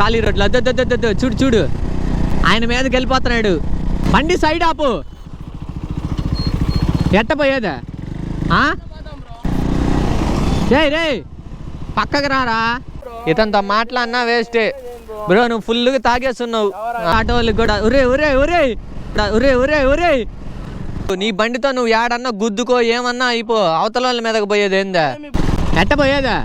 ఖాళీ రోడ్లు. అద్దద్దద్దద్దు చూడు చూడు. ఆయన మీదకి వెళ్ళిపోతున్నాడు. బండి సైడ్ ఆపు. ఎట్టపోయేదా రే రేయ్ రే పక్కకు రారా? ఇతంత మాట్లాడినా వేస్టే. బ్రో నువ్వు ఫుల్గా తాగేస్తున్నావు. ఆటో వాళ్ళకి కూడా. ఒరే ఒరే ఒరే ఒరే ఒరే ఒరే నీ బండితో నువ్వు ఏడన్నా గుద్దుకో ఏమన్నా అయిపో. అవతల వాళ్ళ మీదకి పోయేది ఏందా? ఎట్ట పోయేదా?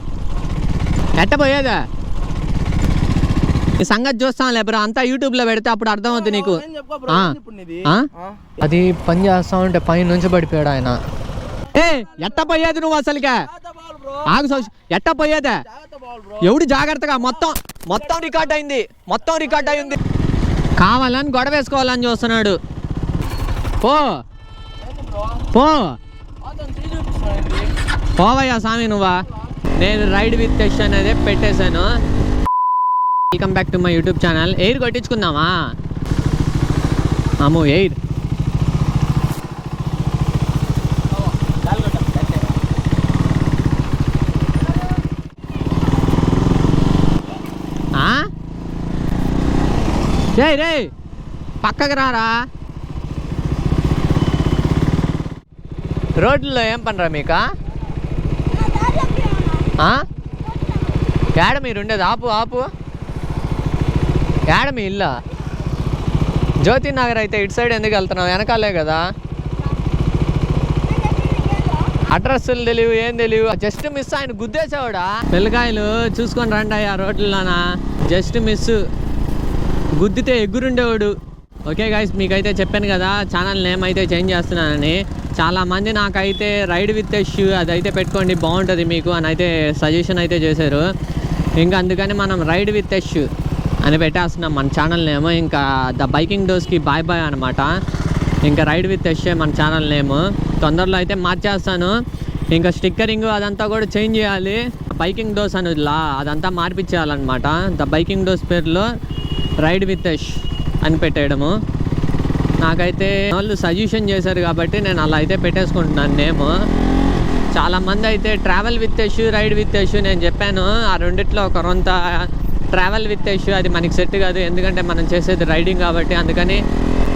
సంగతి చూస్తాంలే బ్రో. అంతా యూట్యూబ్లో పెడితే అప్పుడు అర్థమవుతుంది నీకు? అది పని చేస్తా ఉంటే పైన నుంచి పడిపోయాడు ఆయన. ఏ ఎట్ట పోయేది నువ్వు అసలుగా జాగ్రత్త బాల్ బ్రో, ఆగు సౌష్ ఎట్ట పోయేదా? జాగ్రత్త బాల్ బ్రో. ఎవడు జాగ్రత్తగా? మొత్తం మొత్తం రికార్డ్ అయింది. మొత్తం రికార్డ్ అయింది కావాలని గొడవ వేసుకోవాలని చూస్తున్నాడు. పో? పో? పోవయ్యా స్వామి నువ్వా? నేను రైడ్ విత్ టెస్ట్ అనేది పెట్టేశాను. Welcome back to my YouTube channel air కొట్టించుకుందామా? అమ్మో ఎయిర్? రే రే పక్కకు రారా? రోడ్లలో ఏం పనిరా మీకా? ఏడ మీరు ఉండేది ఆపు ఆపు. యాడ మీ ఇల్లా? జ్యోతి నగర్ అయితే ఇటు సైడ్ ఎందుకు వెళ్తున్నావు? వెనకాలే కదా. అడ్రస్లు తెలియవు ఏం తెలియవు. జస్ట్ మిస్ ఆయన గుద్దేసేవాడా? పిల్లకాయలు చూసుకొని రండి ఆ రోడ్లలోనా? జస్ట్ మిస్ గుద్దితే ఎగురుండేవాడు. ఓకే గాయస్ మీకైతే చెప్పాను కదా ఛానల్ నేమ్ అయితే చేంజ్ చేస్తున్నానని. చాలా మంది నాకైతే రైడ్ విత్ షూ అదైతే పెట్టుకోండి బాగుంటుంది మీకు అని అయితే సజెషన్ అయితే చేశారు. ఇంకా అందుకని మనం రైడ్ విత్ షూ అని పెట్టేస్తున్నాం మన ఛానల్ నేమ్. ఇంకా ద బైకింగ్ డోస్కి బాయ్ బాయ్ అనమాట ఇంకా రైడ్ విత్ ఎస్ఏ మన ఛానల్ నేమ్. తొందరలో అయితే మార్చేస్తాను. ఇంకా స్టిక్కరింగ్ అదంతా కూడా చేంజ్ చేయాలి. బైకింగ్ డోస్ అని లా అదంతా మార్పించేయాలన్నమాట ద బైకింగ్ డోస్ పేరులో రైడ్ విత్ ఎష్ అని పెట్టేయడము. నాకైతే వాళ్ళు సజెషన్ చేశారు కాబట్టి నేను అలా అయితే పెట్టేసుకుంటున్నాను నేమ్. చాలామంది అయితే ట్రావెల్ విత్ ఎష్ రైడ్ విత్ ఎష్ నేను చెప్పాను. ఆ రెండిట్లో ఒక రొంత ట్రావెల్ విత్ ఎష్ అది మనకి సెట్ కాదు. ఎందుకంటే మనం చేసేది రైడింగ్ కాబట్టి అందుకని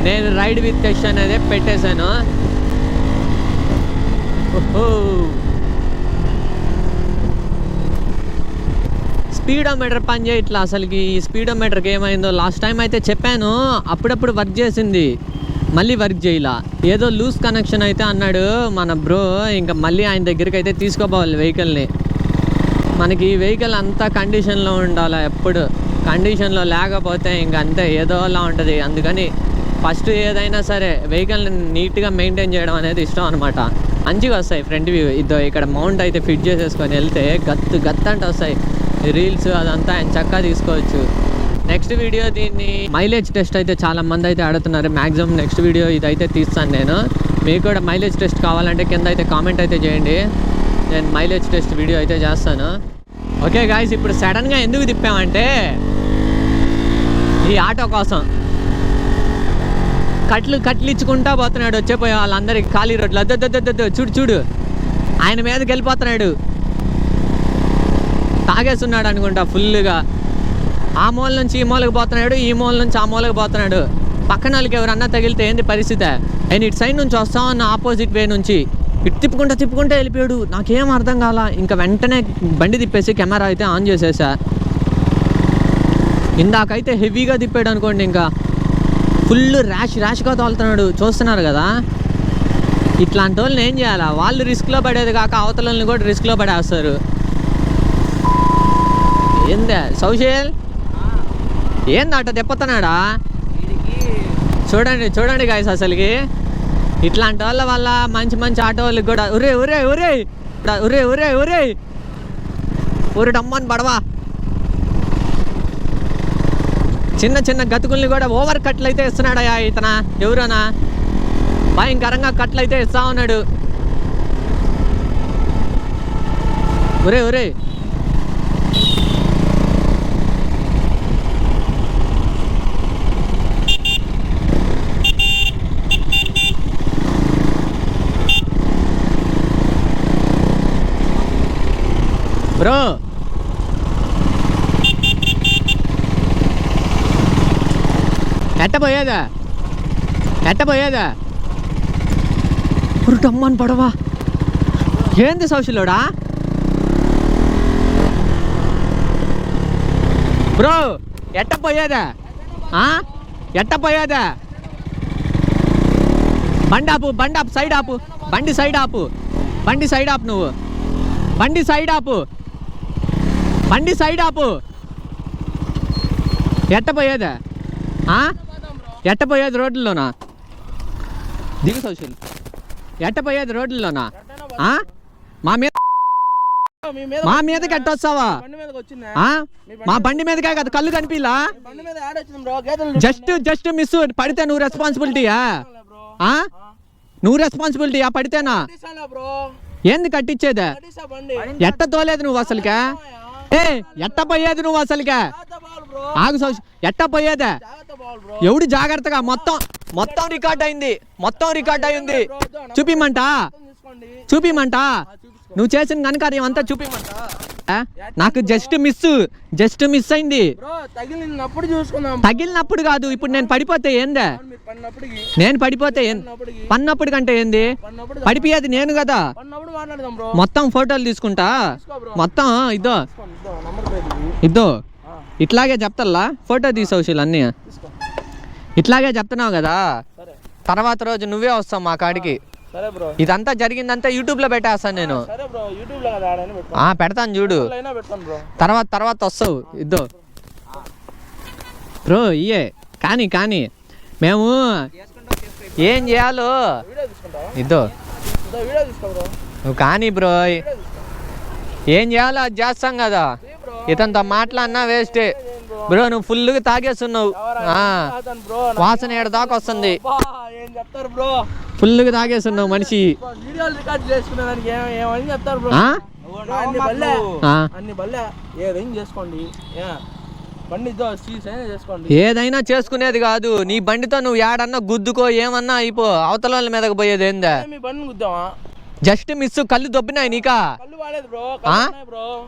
నేను రైడ్ విత్ ఎష్ అనేది పెట్టేశాను. ఓహో. స్పీడోమీటర్ పని చేయట్లా అసలుకి. ఈ స్పీడోమీటర్కి ఏమైందో లాస్ట్ టైం అయితే చెప్పాను. అప్పుడప్పుడు వర్క్ చేసింది. మళ్ళీ వర్క్ చేయలా. ఏదో లూజ్ కనెక్షన్ అయితే అన్నాడు మన బ్రో. ఇంకా మళ్ళీ ఆయన దగ్గరికి అయితే తీసుకోపోవాలి వెహికల్ని. మనకి ఈ వెహికల్ అంతా కండిషన్లో ఉండాలి ఎప్పుడు? కండిషన్లో లేకపోతే ఇంక అంతే ఏదోలా ఉంటుంది. అందుకని ఫస్ట్ ఏదైనా సరే వెహికల్ని నీట్గా మెయింటైన్ చేయడం అనేది ఇష్టం అనమాట మంచిగా వస్తాయి ఫ్రంట్ వ్యూ ఇదో ఇక్కడ మౌంట్ అయితే ఫిట్ చేసేసుకొని వెళ్తే గత్తు గత్తు అంటే వస్తాయి. రీల్స్ అదంతా ఆయన చక్కగా తీసుకోవచ్చు. నెక్స్ట్ వీడియో దీన్ని మైలేజ్ టెస్ట్ అయితే చాలా మంది అయితే ఆడుతున్నారు. మ్యాక్సిమం నెక్స్ట్ వీడియో ఇదైతే తీస్తాను నేను. మీకు కూడా మైలేజ్ టెస్ట్ కావాలంటే కింద అయితే కామెంట్ అయితే చేయండి. నేను మైలేజ్ టెస్ట్ వీడియో అయితే చేస్తాను. ఓకే గాయస్ ఇప్పుడు సడన్గా ఎందుకు తిప్పామంటే ఈ ఆటో కోసం. కట్లు కట్లు ఇచ్చుకుంటా పోతున్నాడు వచ్చేపోయే వాళ్ళందరికి ఖాళీ రోడ్లు. అద్దద్దద్దద్దు చూడు చూడు. ఆయన మీదకి వెళ్ళిపోతున్నాడు. తాగేస్తున్నాడు అనుకుంటా ఫుల్గా ఆ మూల నుంచి ఈ మూలకు పోతున్నాడు ఈ మూల నుంచి ఆ మూలకు పోతున్నాడు. పక్కన వాళ్ళకి ఎవరన్నా తగిలితే ఏంది పరిస్థితి? ఆయన ఇటు సైడ్ నుంచి వస్తా అన్న ఆపోజిట్ వే నుంచి. ఇటు తిప్పుకుంటా తిప్పుకుంటా వెళ్ళిపోయాడు. నాకేం అర్థం కాల. ఇంకా వెంటనే బండి తిప్పేసి కెమెరా అయితే ఆన్ చేసేసా. ఇందాకైతే హెవీగా తిప్పాడు అనుకోండి ఇంకా. ఫుల్ ర్యాష్ ర్యాష్గా తోలుతున్నాడు. చూస్తున్నారు కదా? ఇట్లాంటి వాళ్ళని ఏం చేయాలా? వాళ్ళు రిస్క్లో పడేది కాక అవతలని కూడా రిస్క్లో పడేస్తారు. ఏందే? సౌశేల్? ఏంది అట్ట తిప్పుతున్నాడా? చూడండి చూడండి గాయస్ అసలుకి. ఇట్లాంటి వాళ్ళ వల్ల మంచి మంచి ఆటో వాళ్ళకి కూడా ఒరే ఒరే ఒరే ఒరే ఒరే ఒరే ఒరే డమ్మని పడవా. చిన్న చిన్న గతుకుల్ని కూడా ఓవర్ కట్లు అయితే ఇస్తున్నాడయా ఇతన ఎవరనా భయంకరంగా కట్లు అయితే ఇస్తా ఉన్నాడు. ఒరే ఒరే బ్రో ఎట్ట పోయేదా ఎట్ట పోయేదా పురుటమ్మని పడవా? ఏంది సోషలోడా బ్రో ఎట్ట పోయేదా ఆ? ఎట్ట పోయేదా బండి ఆపు బండి ఆపు సైడ్ ఆపు బండి సైడ్ ఆపు బండి సైడ్ ఆపు నువ్వు. బండి సైడ్ ఆపు బండి సైడ్ ఆపు. ఎట్ట పోయేదా ఆ? ఎట్ట పోయేది రోడ్లలోనా దిగు సోషల్ ఎట్ట పోయేది రోడ్లలోనా? మా మీద మీ మీద ఆ? మా బండి మీదకే కదా కళ్ళు కనిపిలా? మీద జస్ట్ జస్ట్ మిస్ పడితే నువ్వు రెస్పాన్సిబిలిటీయా? నువ్వు రెస్పాన్సిబిలిటీయా పడితేనా? ఏంది కట్టించేదే ఎట్ట తోలేదు నువ్వు అసలుకే? ఏ ఎట్ట పోయేది నువ్వు అసలుకే? ఆగు ఎట్ట పోయేదే? ఎవడు జాగ్రత్తగా మొత్తం మొత్తం రికార్డ్ అయింది మొత్తం రికార్డ్ అయింది. చూపిమంట? చూపిమంట? నువ్వు చేసిన కనకార్యం అంతా చూపిమంట? నాకు జస్ట్ మిస్ జస్ట్ మిస్ అయింది. తగిలినప్పుడు చూసుకుందాం. తగిలినప్పుడు కాదు ఇప్పుడు నేను పడిపోతే ఏందే? నేను పడిపోతే ఏం పన్నప్పుడు కంటే ఏంది? పడిపోయేది నేను కదా. మొత్తం ఫోటోలు తీసుకుంటా? మొత్తం ఇదో. ఇదో ఇట్లాగే చెప్తల్లా? ఫోటో తీసవుషులు అన్నీ. ఇట్లాగే చెప్తున్నావు కదా? తర్వాత రోజు నువ్వే వస్తావు మా కాడికి. సరే బ్రో. ఇదంతా జరిగిందంతా యూట్యూబ్లో పెట్టేస్తాను నేను. సరే బ్రో యూట్యూబ్లో కదా ఆడని పెట్టుకో ఆ పెడతాను చూడు. బ్రో. తర్వాత తర్వాత వస్తావు. ఇద్దో. బ్రో ఇయ్యే. కానీ కానీ మేము ఏం చేయాలో? ఇద్దో. నువ్వు కానీ బ్రో. ఏం చేయాలో అది చేస్తాం కదా. ఇతనితో మాట్లాడినా వేస్టే. బ్రో? నువ్వు ఫుల్గా తాగేస్తున్నావు. వాసన ఏడు దాకా వస్తుంది. ఏం చెప్తారు బ్రో? ఫుల్గా తాగేస్తున్నావు మనిషి. వీడియోలు రికార్డ్ చేసుకునే దానికి ఏం ఏమని చెప్తారు బ్రో ఆ? బ్రో, అన్ని బల్లే. ఆ, అన్ని బల్లే. ఏదైనా చేసుకునేది కాదు. నీ బండితో నువ్వు ఏడన్నా గుద్దుకో ఏమన్నా అయిపో అవతల వాళ్ళ మీదకి పోయేది ఏందా? జస్ట్ మిస్ కళ్ళు దొబ్బినాయి నీకా?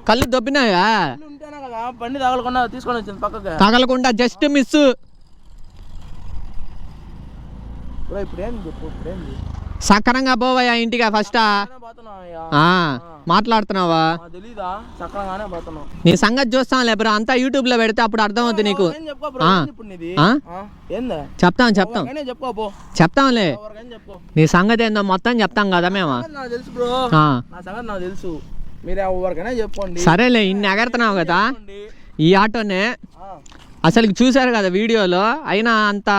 కళ్ళు దొబ్బినాయా? కళ్ళు ఉంటేనే కదా బండి తగలకుండా తీసుకొని వచ్చింది పక్కకి. తగలకుండా జస్ట్ మిస్ బ్రో ఇప్పుడు ఏంది చెప్పు ఇప్పుడు ఏంది సక్రంగా పోవయ్యా ఇంటికి ఫస్ట్. మాట్లాడుతున్నావా? నీ సంగతి చూస్తాంలే బ్రో అంతా యూట్యూబ్లో పెడితే అప్పుడు అర్థమవుతుంది నీకు. చెప్తాం చెప్తాం. చెప్తాంలే. నీ సంగతి ఏందో మొత్తం చెప్తాం కదా మేము. తెలుసు సరేలే ఇన్ని ఎగరుతున్నావు కదా. ఈ ఆటోనే అసలు చూశారు కదా వీడియోలో? అయినా అంత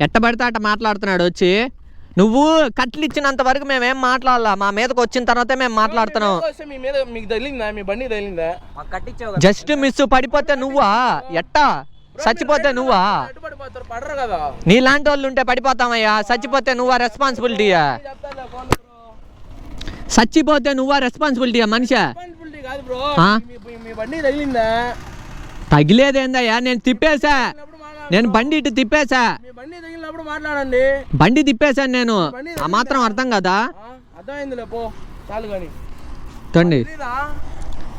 ఎట్టబడితే అట్ట మాట్లాడుతున్నాడు వచ్చి నువ్వు కట్లు ఇచ్చినంత వరకు మేమేం మాట్లాడాలా? మా మీదకి వచ్చిన తర్వాతే మేము మాట్లాడుతున్నాం. మీ మీద మీకు తగిలిందా? మీ బండి తగిలిందా? జస్ట్ మిస్ పడిపోతే నువ్వా? ఎట్టా? చచ్చిపోతే నువ్వా? నీలాంటి వాళ్ళు ఉంటే పడిపోతామయ్యా. చచ్చిపోతే నువ్వా రెస్పాన్సిబిలిటీయా బ్రో చచ్చిపోతే నువ్వా రెస్పాన్సిబిలిటీయా మనిషా? రెస్పాన్సిబిలిటీ కాదు బ్రో ఆ? మీ- మీ- మీ బండి తగిలిందా? తగిలేదేందయ్యా? నేను తిప్పేసా. నేను బండి ఇటు తిప్పేసా మీ బండి తగిలినప్పుడు మాట్లాడండి. బండి తిప్పేశాను నేను. ఆ మాత్రం అర్థం కదా? ఆ, అర్థమైందిలే పో. చాలు కానీ. తండి. తెలీదా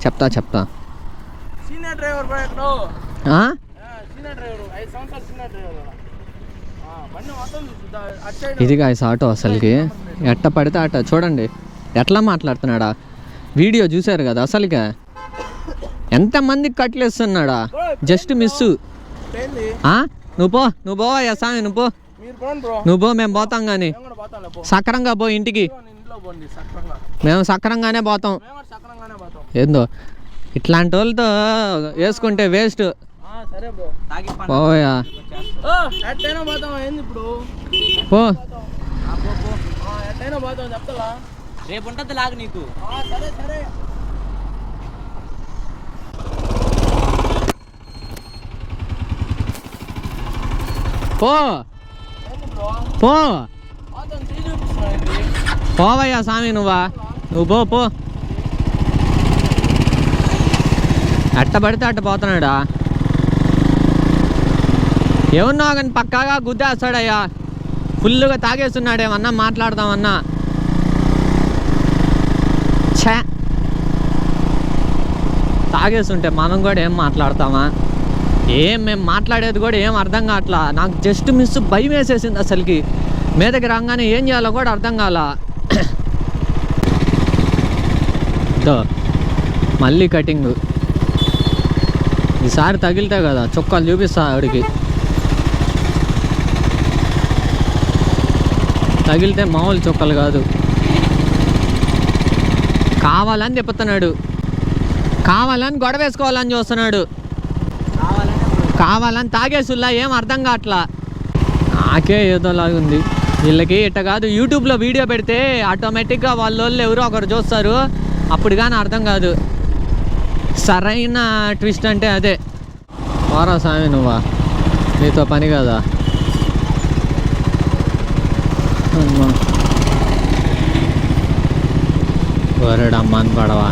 చెప్తా చెప్తా. Senior driver senior driver. ఐదు సంవత్సరాలు సీనియర్ ఇది గాయస్ ఆటో అసలుకి. ఎట్ట పడితే అట్ట. చూడండి. ఎట్లా మాట్లాడుతున్నాడా? వీడియో చూశారు కదా అసలుగా ఎంతమందికి కట్లేస్తున్నాడా జస్ట్ మిస్ ఏంది నువ్వు పో నువ్వు పో అయ్యా స్వామి నువ్వు పో. మీరు పోండి బ్రో. నువ్వు పో మేము పోతాం కానీ మేము కూడా పోతాంలే పో. సక్రంగా పో ఇంటికి. నేను ఇంట్లో పోండి సక్రంగా. మేము సక్రంగానే పోతాం. మేము కూడా సక్రంగానే పోతాం. ఏందో? ఇట్లాంటి వాళ్ళతో వేసుకుంటే వేస్ట్. ఆ, సరే బ్రో. పోయా ఓ ఎట్టైనా పోతాం ఏంది ఇప్పుడు? పో. ఆ, పో, పో. ఆ, ఎట్టైనా పోతాం చెప్తా రేపు ఉంటుంది లాగు నీకు సరే సరే. పో. పో. పోవయ్యా స్వామి నువ్వా? నువ్వు పో పో. అట్ట పడితే అట్ట పోతున్నాడా? ఏమన్నా కానీ పక్కాగా గుద్దేస్తాడయ్యా. ఫుల్గా తాగేస్తున్నాడేమన్నా? మాట్లాడదామన్నా. ఛా. తాగేస్తుంటే మనం కూడా ఏం మాట్లాడతామా? ఏం మేము మాట్లాడేది కూడా ఏం అర్థం కావట్లా. నాకు జస్ట్ మిస్ భయం వేసేసింది అసలుకి. మీదకి రాగానే ఏం చేయాలో కూడా అర్థం కాల. మళ్ళీ కటింగ్. ఈసారి తగిలితే కదా చుక్కలు చూపిస్తా ఆవిడికి. తగిలితే మామూలు చుక్కలు కాదు. కావాలని చెప్తున్నాడు కావాలని గొడవ వేసుకోవాలని చూస్తున్నాడు. కావాలని తాగేసుల్లా ఏం అర్థం కావట్లా? నాకే ఏదోలాగా ఉంది. వీళ్ళకి ఇట్ట కాదు యూట్యూబ్లో వీడియో పెడితే ఆటోమేటిక్గా వాళ్ళ వాళ్ళు ఎవరో ఒకరు చూస్తారు. అప్పుడు కానీ అర్థం కాదు. సరైన ట్విస్ట్ అంటే అదే. వారా స్వామి నువ్వా? నీతో పని కదా? అమ్మా. వరడమ్మని పడవా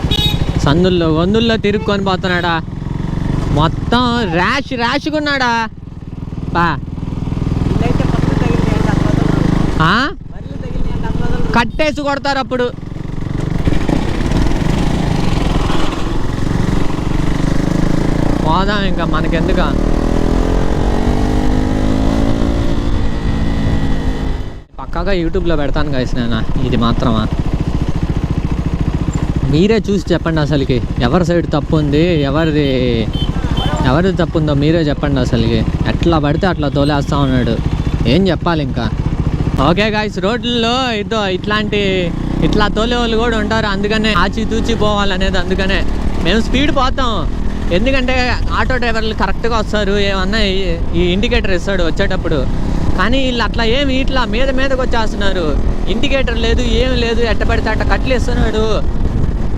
సందుల్లో వందుల్లో తిరుక్కొని పోతున్నాడా? మొత్తం ర్యాష్ ర్యాష్గా ఉన్నాడా? బా. కట్టేసి కొడతారు అప్పుడు. పోదాం ఇంకా మనకెందుక? పక్కాగా యూట్యూబ్లో పెడతాను గైస్ నేను. ఇది మాత్రమా? మీరే చూసి చెప్పండి అసలుకి. ఎవరి సైడ్ తప్పు ఉంది? ఎవరిది? ఎవరిది తప్పు ఉందో మీరే చెప్పండి అసలుకి. ఎట్లా పడితే అట్లా తోలేస్తా ఉన్నాడు. ఏం చెప్పాలి ఇంకా? ఓకే గాయస్ రోడ్లలో ఇదో ఇట్లాంటి ఇట్లా తోలే వాళ్ళు కూడా ఉంటారు. అందుకనే ఆచి తూచి పోవాలనేది అందుకనే. మేము స్పీడ్ పోతాం. ఎందుకంటే ఆటో డ్రైవర్లు కరెక్ట్గా వస్తారు. ఏమన్నా ఈ- ఈ ఇండికేటర్ ఇస్తాడు వచ్చేటప్పుడు. కానీ వీళ్ళు అట్లా ఏమి ఇట్లా మీద మీదకి వచ్చేస్తున్నారు. ఇండికేటర్ లేదు ఏం లేదు. ఎట్ట పడితే అట్ట కట్లు ఇస్తున్నాడు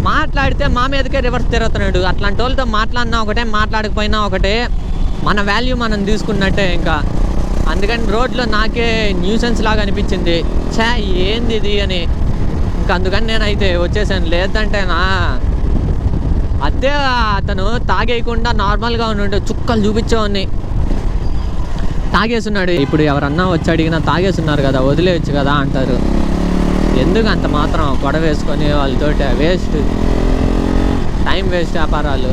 మాట్లాడితే మా మీదకే రివర్స్ తిరుగుతున్నాడు అట్లాంటి వాళ్ళతో మాట్లాడినా ఒకటే మాట్లాడకపోయినా ఒకటే మన వాల్యూ మనం తీసుకున్నట్టే ఇంకా. అందుకని రోడ్లో నాకే న్యూసెన్స్ లాగా అనిపించింది. ఛా ఏంది ఇది అని. ఇంకా అందుకని నేనైతే వచ్చేసాను. లేదంటే నా అదే అతను తాగేయకుండా నార్మల్గా ఉండు చుక్కలు చూపించేవాడిని తాగేసున్నాడు ఇప్పుడు ఎవరన్నా వచ్చి అడిగినా తాగేసున్నారు కదా వదిలేయచ్చు కదా అంటారు. ఎందుకు అంత మాత్రం గొడవ వేసుకొని వాళ్ళతో వేస్ట్ టైం వేస్ట్ వ్యాపారాలు.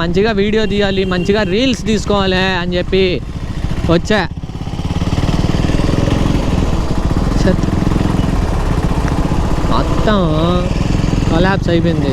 మంచిగా వీడియో తీయాలి మంచిగా రీల్స్ తీసుకోవాలి అని చెప్పి వచ్చా. మొత్తం కొలాబ్స్ అయిపోయింది.